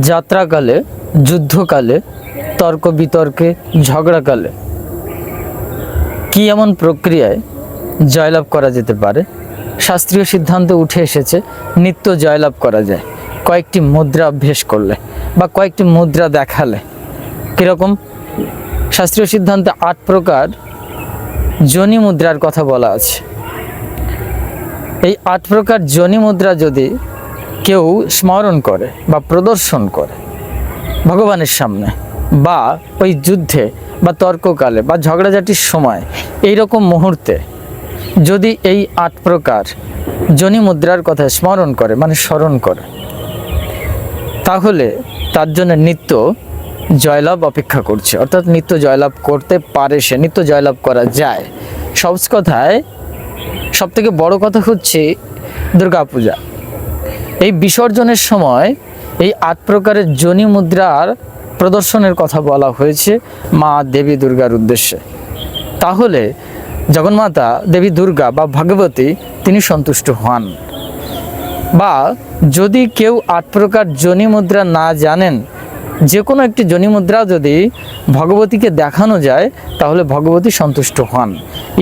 যাত্রাকালে, যুদ্ধকালে তর্ক বিতর্কে ঝগড়াকালে। কি এমন প্রক্রিয়ায় জয়লাভ করা যেতে পারে? শাস্ত্রীয় সিদ্ধান্ত উঠে এসেছে, নিত্য জয়লাভ করা যায়। কয়েকটি মুদ্রা অভ্যেস করলে বা কয়েকটি মুদ্রা দেখালে। কীরকম? শাস্ত্রীয় সিদ্ধান্তে আট প্রকার যোনি মুদ্রার কথা বলা আছে। এই আট প্রকার যোনি মুদ্রা যদি কেউ স্মরণ করে বা প্রদর্শন করে ভগবানের সামনে বা ওই যুদ্ধে বা তর্ককালে বা ঝগড়াঝাটির সময় এই রকম মুহূর্তে যদি এই আট প্রকার যোনি মুদ্রার কথা স্মরণ করে মানে স্মরণ করে, তাহলে তার জন্য নিত্য জয়লাভ অপেক্ষা করছে। অর্থাৎ নিত্য জয়লাভ করতে পারে সে, নিত্য জয়লাভ করা যায়। সহজ কথায় সব থেকে বড় কথা হচ্ছে দুর্গাপূজা। এই বিসর্জনের সময় এই আট প্রকারের যোনি মুদ্রার প্রদর্শনের কথা বলা হয়েছে মা দেবী দুর্গার উদ্দেশ্যে। তাহলে জগন্মাতা দেবী দুর্গা বা ভগবতী তিনি সন্তুষ্ট হন। বা যদি কেউ আট প্রকার যোনি মুদ্রা না জানেন যে কোনো একটি যোনি মুদ্রা যদি ভগবতীকে দেখানো যায়, তাহলে ভগবতী সন্তুষ্ট হন।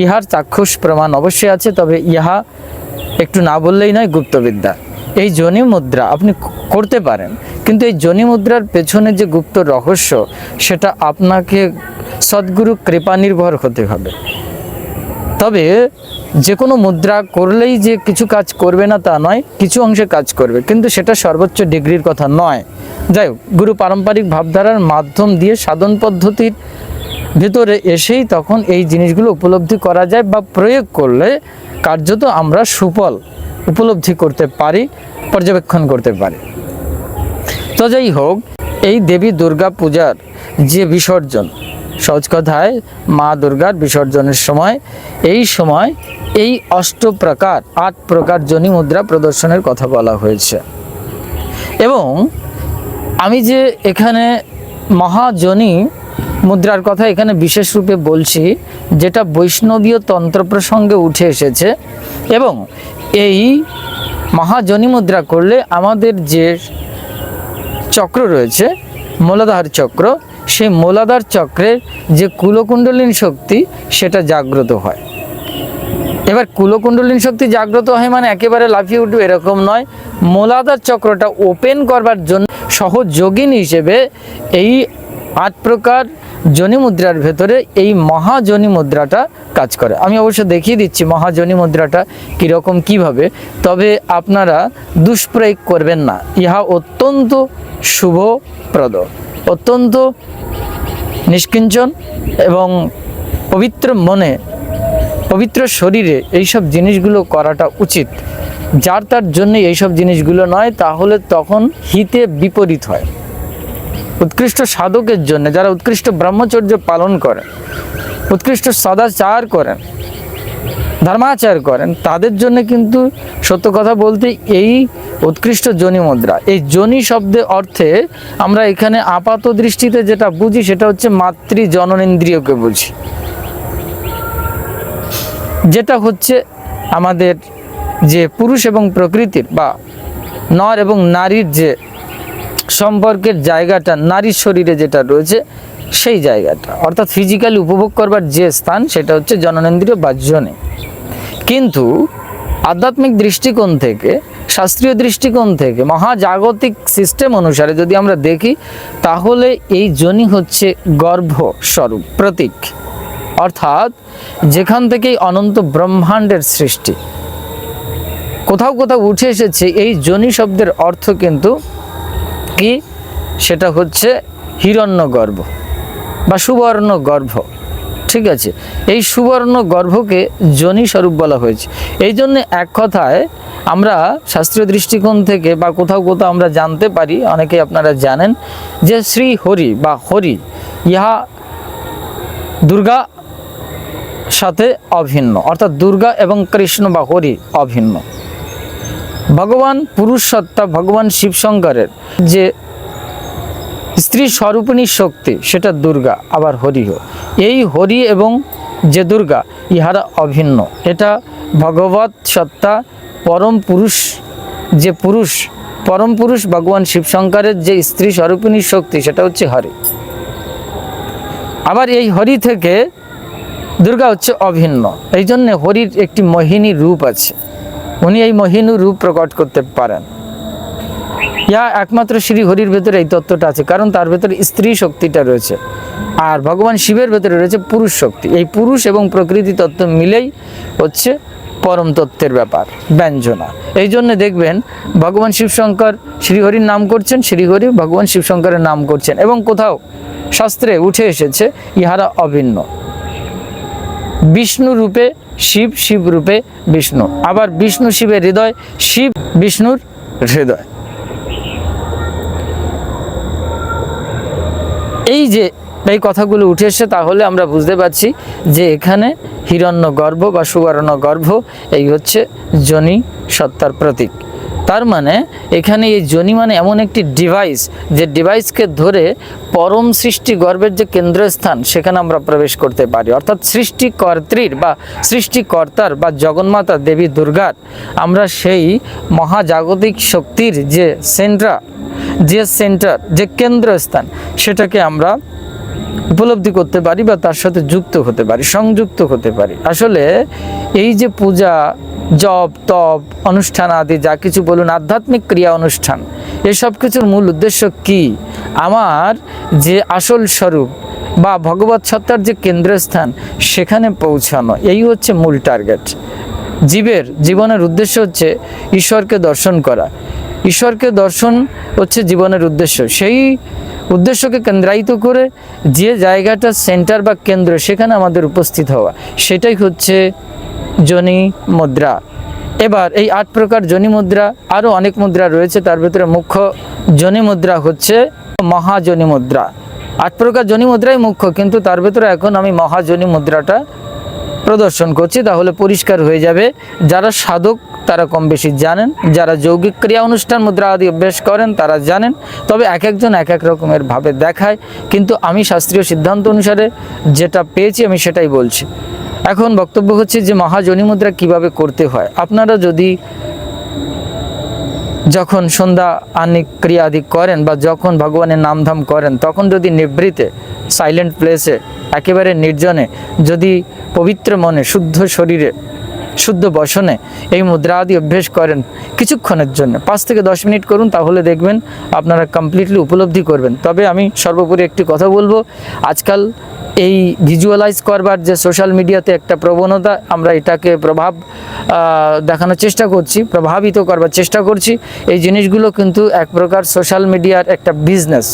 ইহার চাক্ষুষ প্রমাণ অবশ্যই আছে, তবে ইহা একটু না বললেই নয়, গুপ্তবিদ্যা। এই যোনি মুদ্রা আপনি করতে পারেন। কিন্তু এই যোনি মুদ্রার পেছনে যে গুপ্ত রহস্য, সেটা আপনাকে সদ্গুরু কৃপা নির্ভর হতে হবে। তবে যে কোনো মুদ্রা করলেই যে কিছু কাজ করবে না তা নয়, কিছু অংশে কাজ করবে। কিন্তু সেটা সর্বোচ্চ ডিগ্রির কথা নয়। যাই হোক, গুরু পারম্পরিক ভাবধারার মাধ্যম দিয়ে সাধন পদ্ধতির ভিতরে এসেই তখন এই জিনিসগুলো উপলব্ধি করা যায় বা প্রয়োগ করলে কার্যত আমরা সুফল উপলব্ধি করতে পারি, পর্যবেক্ষণ করতে পারি। তো যাই হোক, এই দেবী দুর্গা পূজার যে বিসর্জন, সহজ কথায় মা দুর্গার বিসর্জনের সময়, এই সময় এই অষ্ট প্রকার, আট প্রকার জনি মুদ্রা প্রদর্শনের কথা বলা হয়েছে। এবং আমি যে এখানে মহাজনী মুদ্রার কথা এখানে বিশেষ রূপে বলছি, যেটা বৈষ্ণবীয় তন্ত্র প্রসঙ্গে উঠে এসেছে এবং এই মহাজনী মুদ্রা করলে আমাদের যে চক্র রয়েছে, মূলাধার চক্র, সেই মূলাধার চক্রের যে কুলকুণ্ডলিন শক্তি, সেটা জাগ্রত হয়। এবার কুলকুণ্ডলিন শক্তি জাগ্রত হয় মানে একেবারে লাফিয়ে উঠবে এরকম নয়। মূলাধার চক্রটা ওপেন করবার জন্য সহযোগিনী হিসেবে এই আট প্রকার জনি মুদ্রার ভেতরে এই মহাজনি মুদ্রাটা কাজ করে। আমি অবশ্য দেখিয়ে দিচ্ছি মহাজনি মুদ্রাটা কীরকম, কীভাবে, তবে আপনারা দুষ্প্রয়োগ করবেন না। ইহা অত্যন্ত শুভপ্রদ, অত্যন্ত নিষ্কিঞ্চন এবং পবিত্র মনে, পবিত্র শরীরে এইসব জিনিসগুলো করাটা উচিত। যার তার জন্য এইসব জিনিসগুলো নয়, তাহলে তখন হিতে বিপরীত হয়। উৎকৃষ্ট সাধকের জন্য, যারা উৎকৃষ্ট ব্রহ্মচর্য পালন করেন, উৎকৃষ্ট সদাচার করেন, ধর্মাচার করেন, তাদের জন্য কিন্তু সত্য কথা বলতে এই উৎকৃষ্ট জনি মুদ্রা, এই জনি শব্দে অর্থে আমরা এখানে আপাত দৃষ্টিতে যেটা বুঝি সেটা হচ্ছে মাতৃ জননেন্দ্রিয়কে বুঝি। যেটা হচ্ছে আমাদের যে পুরুষ এবং প্রকৃতির বা নর এবং নারীর যে সম্পর্কের জায়গাটা, নারীর শরীরে যেটা রয়েছে, সেই জায়গাটা। অর্থাৎ ফিজিক্যালি উপভোগ করবার যে স্থান, সেটা হচ্ছে জননেন্দ্রিয় বা জনে। কিন্তু আধ্যাত্মিক দৃষ্টিকোণ থেকে, শাস্ত্রীয় দৃষ্টিকোণ থেকে, মহাজাগতিক সিস্টেম অনুসারে যদি আমরা দেখি, তাহলে এই জনি হচ্ছে গর্ভ স্বরূপ, প্রতীক। অর্থাৎ যেখান থেকেই অনন্ত ব্রহ্মাণ্ডের সৃষ্টি। কোথাও কোথাও উঠে এসেছে এই জনি শব্দের অর্থ কিন্তু কি? সেটা হচ্ছে হিরণ্য গর্ভ বা সুবর্ণ গর্ভ ঠিক আছে? এই সুবর্ণ গর্ভকে জনি স্বরূপ বলা হয়েছে। এই জন্য এক কথায় আমরা শাস্ত্রীয় দৃষ্টিকোণ থেকে বা কোথাও কোথাও আমরা জানতে পারি অনেকে আপনারা জানেন, যে শ্রী হরি বা হরি, ইহা দুর্গা সাথে অভিন্ন। অর্থাৎ দুর্গা এবং কৃষ্ণ বা হরি অভিন্ন। ভগবান পুরুষ সত্তা, ভগবান শিবশঙ্করের যে স্ত্রী স্বরূপিণী শক্তি, সেটা দুর্গা, আবার হরিহ এই হরি এবং যে দুর্গা, ইহারা অভিন্ন। এটা ভগবত সত্তা, পরম পুরুষ, যে পুরুষ, পরম পুরুষ ভগবান শিবশঙ্করের যে স্ত্রী স্বরূপিণী শক্তি, সেটা হচ্ছে হরি। আবার এই হরি থেকে দুর্গা হচ্ছে অভিন্ন। এই জন্যে হরির একটি মোহিনী রূপ আছে। উনি এই মোহিনী রূপ প্রকট করতে পারেন। ইয়া একমাত্র শ্রী হরির ভেতরে এই তত্ত্বটা আছে, কারণ তার ভেতরে স্ত্রী শক্তিটা রয়েছে, আর ভগবান শিবের ভেতরে রয়েছে পুরুষ শক্তি। এই পুরুষ এবং প্রকৃতি তত্ত্ব মিলেই হচ্ছে পরম তত্ত্বের ব্যাপার, ব্যঞ্জনা। এই জন্য দেখবেন, ভগবান শিবশঙ্কর শ্রীহরির নাম করছেন শ্রীহরি ভগবান শিবশঙ্করের নাম করছেন, এবং কোথাও শাস্ত্রে উঠে এসেছে, ইহারা অভিন্ন। বিষ্ণু রূপে শিব শিব রূপে বিষ্ণু। আবার বিষ্ণু শিবের হৃদয়, শিব বিষ্ণুর হৃদয়। এই যে এই কথাগুলো উঠে এসে তাহলে আমরা বুঝতে পারছি যে এখানে হিরণ্য গর্ভ বা সুবর্ণ গর্ভ এই হচ্ছে জনি সত্তার প্রতীক। তার মানে এখানে এই জনি মানে এমন একটি ডিভাইস যে ডিভাইসকে ধরে পরম সৃষ্টি গর্ভের যে কেন্দ্রস্থান, সেখানে আমরা প্রবেশ করতে পারি। অর্থাৎ সৃষ্টিকর্ত্রীর বা সৃষ্টিকর্তার বা জগন্মাতা দেবী দুর্গার, আমরা সেই মহাজাগতিক শক্তির যে সেন্ট্রা যে সেন্টার যে কেন্দ্রস্থান, সেটাকে আমরা উপলব্ধি করতে পারি বা তার সাথে যুক্ত হতে পারি, সংযুক্ত হতে পারি। আসলে এই যে পূজা জপ তপ অনুষ্ঠান আদি, যা কিছু বলুন, আধ্যাত্মিক ক্রিয়া অনুষ্ঠান। এসব কিছুর মূল উদ্দেশ্য কি? আমার যে আসল স্বরূপ বা ভগবত সত্তার যে কেন্দ্রস্থান, সেখানে পৌঁছানো, এই হচ্ছে মূল টার্গেট। জীবের, জীবনের উদ্দেশ্য হচ্ছে ঈশ্বরকে দর্শন করা। ঈশ্বরকে দর্শন হচ্ছে জীবনের উদ্দেশ্য। সেই উদ্দেশ্যকে কেন্দ্রায়িত করে যে জায়গাটা সেন্টার বা কেন্দ্র, সেখানে আমাদের উপস্থিত হওয়া। সেটাই হচ্ছে জনি মুদ্রা। এবার এই আট প্রকার জনি মুদ্রা আরও অনেক মুদ্রা রয়েছে, তার ভিতরে মুখ্য জনি মুদ্রা হচ্ছে মহাজনি মুদ্রা। আট প্রকার জনি মুদ্রাই মুখ্য, কিন্তু তার ভিতরে এখন আমি মহাজনি মুদ্রাটা প্রদর্শন করছি, তাহলে পরিষ্কার হয়ে যাবে। যারা সাধক, তারা কম বেশি জানেন, যারা যৌগিক ক্রিয়া অনুষ্ঠান মুদ্রা আদি অভ্যাস করেন, তারা জানেন। তবে এক একজন এক এক রকমের ভাবে দেখায়, কিন্তু আমি শাস্ত্রীয় সিদ্ধান্ত অনুসারে যেটা পেয়েছি, আমি সেটাই বলছি। এখন বক্তব্য হচ্ছে যে মহাজনী মুদ্রা কীভাবে করতে হয়? আপনারা যদি যখন সন্ধ্যা আনিক ক্রিয়া আদি করেন বা যখন ভগবানের নামধাম করেন, তখন যদি নিভৃতে সাইলেন্ট প্লেসে একেবারে নির্জনে, যদি পবিত্র মনে, শুদ্ধ শরীরে শুদ্ধ বসনে এই মুদ্রা আদি অভ্যেস করেন কিছুক্ষণের জন্য। পাঁচ থেকে দশ মিনিট করুন, তাহলে দেখবেন আপনারা কমপ্লিটলি উপলব্ধি করবেন। তবে আমি সর্বোপরি একটি কথা বলব, আজকাল এই ভিজুয়ালাইজ করবার যে সোশ্যাল মিডিয়াতে একটা প্রবণতা, আমরা এটাকে প্রভাব দেখানোর চেষ্টা করছি, প্রভাবিত করবার চেষ্টা করছি। এই জিনিসগুলো কিন্তু এক প্রকার সোশ্যাল মিডিয়ার একটা বিজনেস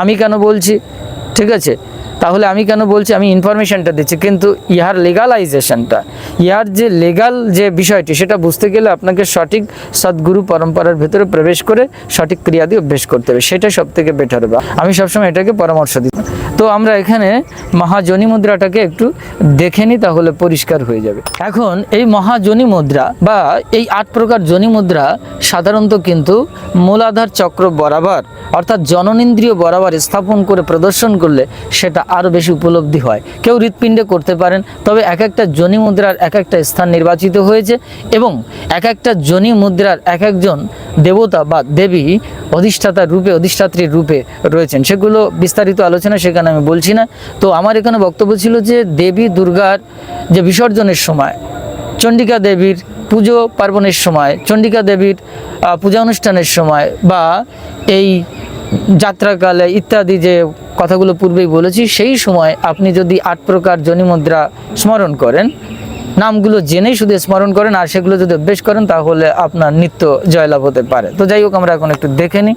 আমি কেন বলছি? ঠিক আছে? তাহলে আমি কেন বলছি, আমি ইনফরমেশনটা দিচ্ছি, কিন্তু ইহার লিগালাইজেশনটা ইহার যে লিগাল যে বিষয়টি, সেটা বুঝতে গেলে আপনাকে সঠিক সদ্গুরু পরম্পরার ভেতরে প্রবেশ করে সঠিক ক্রিয়াদি অভ্যেস করতে হবে, সেটা সব থেকে বেটার হবে। আমি সবসময় এটাকে পরামর্শ দিই। তো আমরা এখানে মহাজনী মুদ্রাটাকে একটু দেখে নিই, তাহলে পরিষ্কার হয়ে যাবে। এখন এই মহাজনী মুদ্রা বা এই আট প্রকার জনি মুদ্রা সাধারণত কিন্তু মূলাধার চক্র বরাবর, অর্থাৎ জননেন্দ্রিয় বরাবর স্থাপন করে প্রদর্শন করলে সেটা আরও বেশি উপলব্ধি হয়। কেউ হৃৎপিণ্ডে করতে পারেন, তবে এক একটা জনি মুদ্রার এক একটা স্থান নির্বাচিত হয়েছে এবং এক একটা জনি মুদ্রার এক একজন দেবতা বা দেবী অধিষ্ঠাতার রূপে অধিষ্ঠাত্রীর রূপে রয়েছেন। সেগুলো বিস্তারিত আলোচনা সেখানে আমি বলছি না। তো আমার এখানে বক্তব্য ছিল যে দেবী দুর্গার যে বিসর্জনের সময়, চণ্ডিকা দেবীর পুজো পার্বণের সময়, চণ্ডিকা দেবীর পূজা অনুষ্ঠানের সময় বা এই যাত্রাকালে ইত্যাদি যে কথাগুলো পূর্বেই বলেছি, সেই সময় আপনি যদি আট প্রকার জনি মুদ্রা স্মরণ করেন, নামগুলো জেনেই শুধু স্মরণ করেন আর সেগুলো যদি অভ্যেস করেন, তাহলে আপনার নিত্য জয়লাভ হতে পারে। তো যাই হোক, আমরা এখন একটু দেখে নিই।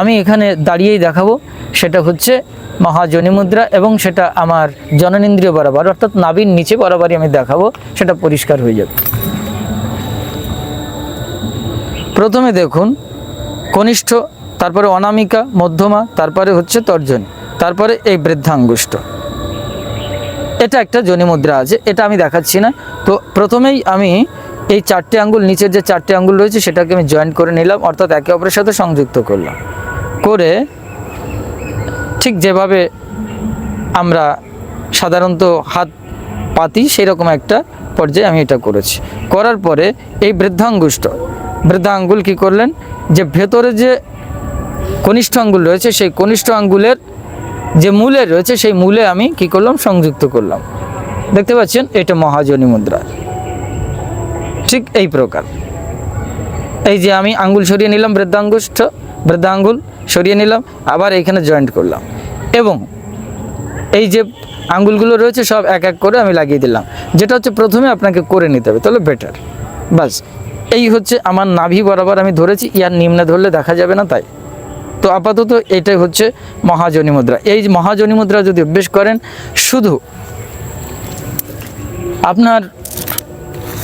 আমি এখানে দাঁড়িয়েই দেখাবো, সেটা হচ্ছে মহাজনী মুদ্রা এবং সেটা আমার জননেন্দ্রিয় বরাবর, অর্থাৎ নাভির নিচে বরাবরই আমি দেখাবো, সেটা পরিষ্কার হয়ে যাবে। প্রথমে দেখুন, কনিষ্ঠ, তারপরে অনামিকা, মধ্যমা, তারপরে হচ্ছে তর্জনী, তারপরে এই বৃদ্ধাঙ্গুষ্ঠ। এটা একটা জনি মুদ্রা আছে, এটা আমি দেখাচ্ছি না। তো প্রথমেই আমি এই চারটে আঙ্গুল, নিচের যে চারটে আঙ্গুল রয়েছে, সেটাকে আমি জয়েন্ট করে নিলাম, অর্থাৎ একে অপরের সাথে সংযুক্ত করলাম। করে ঠিক যেভাবে আমরা সাধারণত হাত পাতি সেই রকম একটা পর্যায়ে আমি এটা করেছি। করার পরে এই বৃদ্ধাঙ্গুষ্ঠ বৃদ্ধা আঙ্গুল কি করলেন? যে ভেতরে যে কনিষ্ঠ আঙ্গুল রয়েছে, সেই কনিষ্ঠ আঙ্গুলের যে মূলে রয়েছে, সেই মূলে আমি কি করলাম? সংযুক্ত করলাম। দেখতে পাচ্ছেন, এটা মহাজনী মুদ্রা। ঠিক এই প্রকার। এই যে আমি আঙ্গুল সরিয়ে নিলাম, বৃদ্ধাঙ্গুষ্ঠ বৃদ্ধা আঙ্গুল সরিয়ে নিলাম, আবার এইখানে জয়েন্ট করলাম। এবং এই যে আঙ্গুলগুলো রয়েছে, সব এক এক করে আমি লাগিয়ে দিলাম। যেটা হচ্ছে প্রথমে আপনাকে করে নিতে হবে, তাহলে বেটার বাস এই হচ্ছে আমার নাভি বরাবর আমি ধরেছি, ইয়ার নিম্নে ধরলে দেখা যাবে না তাই। তো আপাতত এটাই হচ্ছে মহাজনী মুদ্রা। এই মহাজনী মুদ্রা যদি অভ্যেস করেন, শুধু আপনার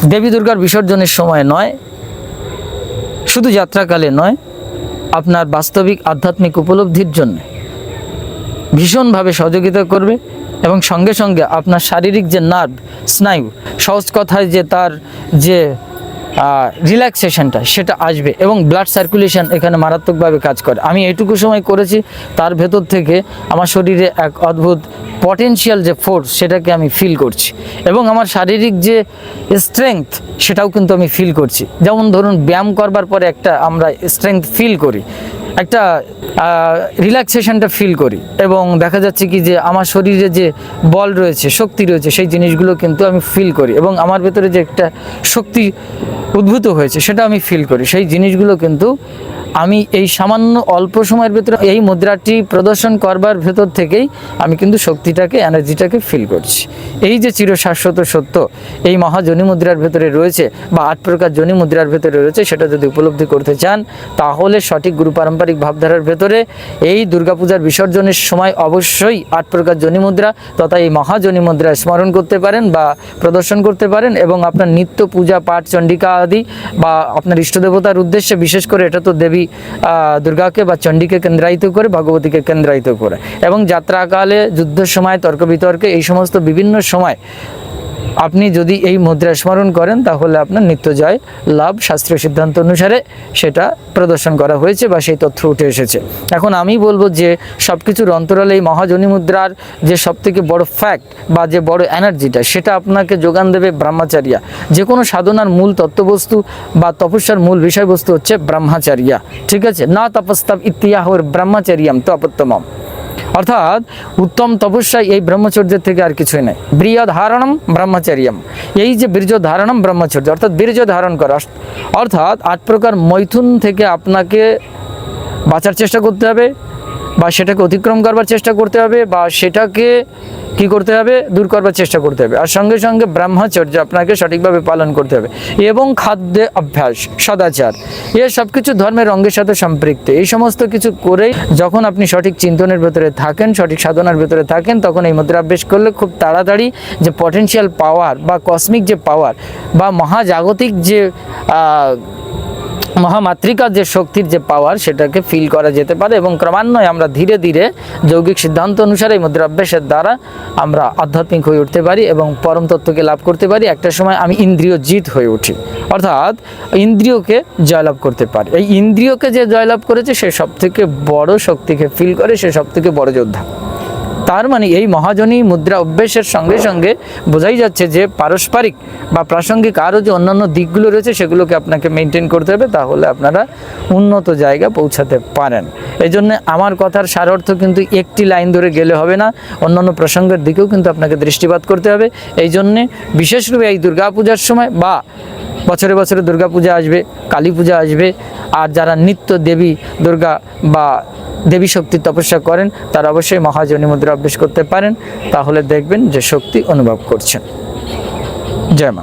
দেবী দুর্গার বিসর্জনের সময় নয়, শুধু যাত্রাকালে নয়, আপনার বাস্তবিক আধ্যাত্মিক উপলব্ধির জন্য ভীষণভাবে সহযোগিতা করবে এবং সঙ্গে সঙ্গে আপনার শারীরিক যে নার্ভ স্নায়ু, সহজ কথায় যে তার যে রিল্যাক্সেশনটা সেটা আসবে এবং ব্লাড সার্কুলেশন এখানে মারাত্মকভাবে কাজ করে। আমি এটুকু সময় করেছি, তার ভেতর থেকে আমার শরীরে এক অদ্ভুত পটেন্সিয়াল যে ফোর্স সেটাকে আমি ফিল করছি। এবং আমার শারীরিক যে স্ট্রেংথ সেটাও কিন্তু আমি ফিল করছি। যেমন ধরুন, ব্যায়াম করবার পরে একটা আমরা স্ট্রেংথ ফিল করি। একটা রিল্যাক্সেশনটা ফিল করি। এবং দেখা যাচ্ছে কি যে আমার শরীরে যে বল রয়েছে, শক্তি রয়েছে, সেই জিনিসগুলো কিন্তু আমি ফিল করি। এবং আমার ভেতরে যে একটা শক্তি উদ্ভূত হয়েছে, সেটা আমি ফিল করি। সেই জিনিসগুলো কিন্তু আমি এই সামান্য অল্প সময়ের ভেতরে এই মুদ্রাটি প্রদর্শন করবার ভেতর থেকেই আমি কিন্তু শক্তিটাকে এনার্জিটাকে ফিল করছি। এই যে চিরশাশ্বত সত্য, এই মহাজনী মুদ্রার ভেতরে রয়েছে বা আট প্রকার জনি মুদ্রার ভেতরে রয়েছে, সেটা যদি উপলব্ধি করতে চান, তাহলে সঠিক গুরু পারম্পরিক ভাবধারার ভেতরে এই দুর্গাপূজার বিসর্জনের সময় অবশ্যই আট প্রকার জনি মুদ্রা তথা এই মহাজনী মুদ্রা স্মরণ করতে পারেন বা প্রদর্শন করতে পারেন এবং আপনার নিত্য পূজা পাঠ, চণ্ডিকা আদি বা আপনার ইষ্টদেবতার উদ্দেশ্যে বিশেষ করে এটা তো দেবী আহ, দুর্গাকে বা চণ্ডীকে কেন্দ্রায়িত করে ভগবতীকে কেন্দ্রায়িত করে। এবং যাত্রাকালে যুদ্ধের সময় তর্ক বিতর্কে এই সমস্ত বিভিন্ন সময় আপনি যদি এই মুদ্রা স্মরণ করেন, তাহলে আপনার নিত্য জয় লাভ শাস্ত্রীয় সিদ্ধান্ত অনুসারে সেটা প্রদর্শন করা হয়েছে বা সেই তথ্য উঠে এসেছে। এখন আমি বলব যে সব কিছুর অন্তরালে এই মহাজনী মুদ্রার যে সবথেকে বড় ফ্যাক্ট বা যে বড় এনার্জিটা সেটা আপনাকে যোগান দেবে ব্রহ্মচারিয়া। যে কোনো সাধনার মূল তত্ত্ববস্তু বা তপস্যার মূল বিষয়বস্তু হচ্ছে ব্রহ্মচারিয়া। ঠিক আছে? না তপস্তাব ইতিহাহ ব্রহ্মচারিয়াম তপোত্তমম। অর্থাৎ উত্তম তপস্যা এই ব্রহ্মচর্যের থেকে আর কিছুই নাই। বীর্য ধারণম ব্রহ্মচর্যম। এই যে বীর্য ধারণম ব্রহ্মচর্য, অর্থাৎ বীর্য ধারণ করা, অর্থাৎ আট প্রকার মৈথুন থেকে আপনাকে বাঁচার চেষ্টা করতে হবে বা সেটাকে অতিক্রম করবার চেষ্টা করতে হবে বা সেটাকে কি করতে হবে? দূর করবার চেষ্টা করতে হবে। আর সঙ্গে সঙ্গে ব্রহ্মচর্য আপনাকে সঠিকভাবে পালন করতে হবে। এবং খাদ্যে অভ্যাস, সদাচার, এ সব কিছু ধর্মের অঙ্গের সাথে সম্পৃক্ত। এই সমস্ত কিছু করেই যখন আপনি সঠিক চিন্তনের ভেতরে থাকেন, সঠিক সাধনার ভেতরে থাকেন, তখন এই মুদ্রাভ্যাস করলে খুব তাড়াতাড়ি যে পটেনশিয়াল পাওয়ার বা কসমিক যে পাওয়ার বা মহাজাগতিক যে মহামাতৃকার যে শক্তির যে পাওয়ার সেটাকে ফিল করা যেতে পারে এবং ক্রমান্বয়ে আমরা ধীরে ধীরে যৌগিক সিদ্ধান্ত অনুসারে এই মুদ্রাভ্যাসের দ্বারা আমরা আধ্যাত্মিক হয়ে উঠতে পারি এবং পরম তত্ত্বকে লাভ করতে পারি। একটা সময় আমি ইন্দ্রিয় জিত হয়ে উঠি। অর্থাৎ ইন্দ্রিয়কে জয়লাভ করতে পারি। এই ইন্দ্রিয়কে যে জয়লাভ করেছে, সে সব থেকে বড় শক্তিকে ফিল করে, সে সব থেকে বড় যোদ্ধা। তার মানে এই মহাজনী মুদ্রা অভ্যেসের সঙ্গে সঙ্গে বোঝাই যাচ্ছে যে পারস্পরিক বা প্রাসঙ্গিক আরও যে অন্যান্য দিকগুলো রয়েছে সেগুলোকে আপনাকে মেনটেন করতে হবে, তাহলে আপনারা উন্নত জায়গা পৌঁছাতে পারেন। এই জন্য আমার কথার সারার্থ কিন্তু একটি লাইন ধরে গেলে হবে না, অন্যান্য প্রসঙ্গের দিকেও কিন্তু আপনাকে দৃষ্টিপাত করতে হবে। এই জন্যে বিশেষরূপে এই দুর্গাপূজার সময় বা বছরে বছরে দুর্গাপূজা আসবে, কালী পূজা আসবে। আর যারা নিত্য দেবী দুর্গা বা দেবী শক্তি তপস্যা করেন, তারা অবশ্যই মহাজনী মুদ্রা অভ্যেস করতে পারেন। তাহলে দেখবেন যে শক্তি অনুভব করছেন। জয় মা।